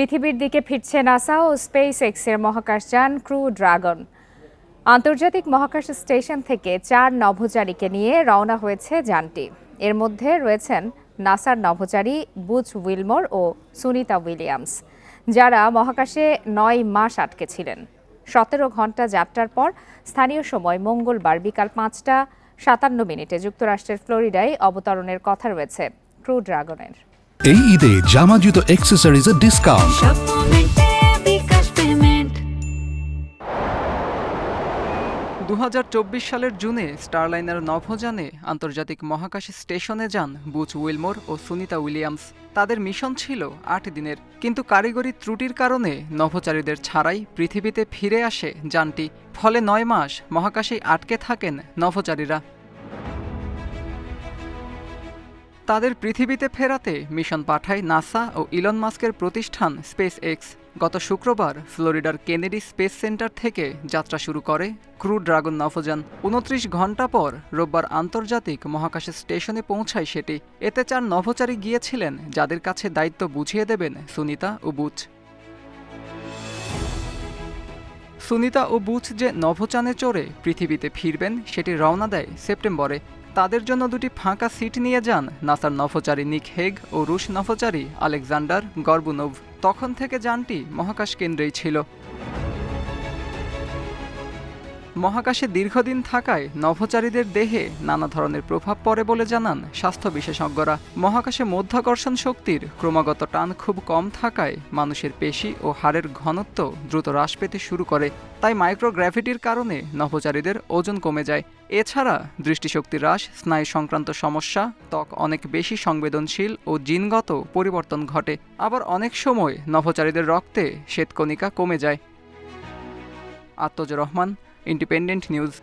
পৃথিবীর দিকে ফিরছে নাসা ও স্পেস এক্সের মহাকাশযান ক্রু ড্রাগন। আন্তর্জাতিক মহাকাশ স্টেশন থেকে চার নভোচারীকে নিয়ে রওনা হয়েছে যানটি। এর মধ্যে রয়েছেন নাসার নভোচারী বুচ উইলমোর ও সুনিতা উইলিয়ামস, যারা মহাকাশে নয় মাস আটকে ছিলেন। সতেরো ঘণ্টা যাত্রার পর স্থানীয় সময় মঙ্গলবার বিকাল পাঁচটা সাতান্ন মিনিটে যুক্তরাষ্ট্রের ফ্লোরিডায় অবতরণের কথা রয়েছে ক্রু ড্রাগনের। এই ঈদে জামা জুতো অ্যাক্সেসরিজের ডিসকাউন্ট দু সালের জুনে স্টারলাইনার নভোযানে আন্তর্জাতিক মহাকাশ স্টেশনে যান বুচ উইলমোর ও সুনিতা উইলিয়ামস। তাদের মিশন ছিল আট দিনের। কিন্তু কারিগরি ত্রুটির কারণে নভোচারীদের ছাড়াই পৃথিবীতে ফিরে আসে যানটি। ফলে নয় মাস মহাকাশেই আটকে থাকেন নভোচারীরা। তাদের পৃথিবীতে ফেরাতে মিশন পাঠায় নাসা ও ইলন মাস্কের প্রতিষ্ঠান স্পেস এক্স গত শুক্রবার ফ্লোরিডার কেনেডি স্পেস সেন্টার থেকে যাত্রা শুরু করে ক্রু ড্রাগন নভোযান। উনত্রিশ ঘণ্টা পর রোববার আন্তর্জাতিক মহাকাশ স্টেশনে পৌঁছায় সেটি। এতে চার নভোচারী গিয়েছিলেন, যাদের কাছে দায়িত্ব বুঝিয়ে দেবেন সুনিতা ও বুচ। সুনিতা ও বুচ যে নভোচানে চড়ে পৃথিবীতে ফিরবেন, সেটি রওনা দেয় সেপ্টেম্বরে। তাদের জন্য দুটি ফাঁকা সিট নিয়ে যান নাসার নভোচারী নিক হেগ ও রুশ নভোচারী আলেকজান্ডার গর্বুনোভ। তখন থেকে যানটি মহাকাশ কেন্দ্রেই ছিল। মহাকাশে দীর্ঘদিন থাকায় নভোচারীদের দেহে নানা ধরনের প্রভাব পড়ে বলে জানান স্বাস্থ্য বিশেষজ্ঞরা। মহাকাশে মধ্যাকর্ষণ শক্তির ক্রমাগত টান খুব কম থাকায় মানুষের পেশি ও হাড়ের ঘনত্ব দ্রুত হ্রাস পেতে শুরু করে। তাই মাইক্রোগ্র্যাভিটির কারণে নভোচারীদের ওজন কমে যায়। এছাড়া দৃষ্টিশক্তি হ্রাস, স্নায়ু সংক্রান্ত সমস্যা, ত্বক অনেক বেশি সংবেদনশীল ও জিনগত পরিবর্তন ঘটে। আবার অনেক সময় নভোচারীদের রক্তে শ্বেতকণিকা কমে যায়। আত্মজ রহমান independent news.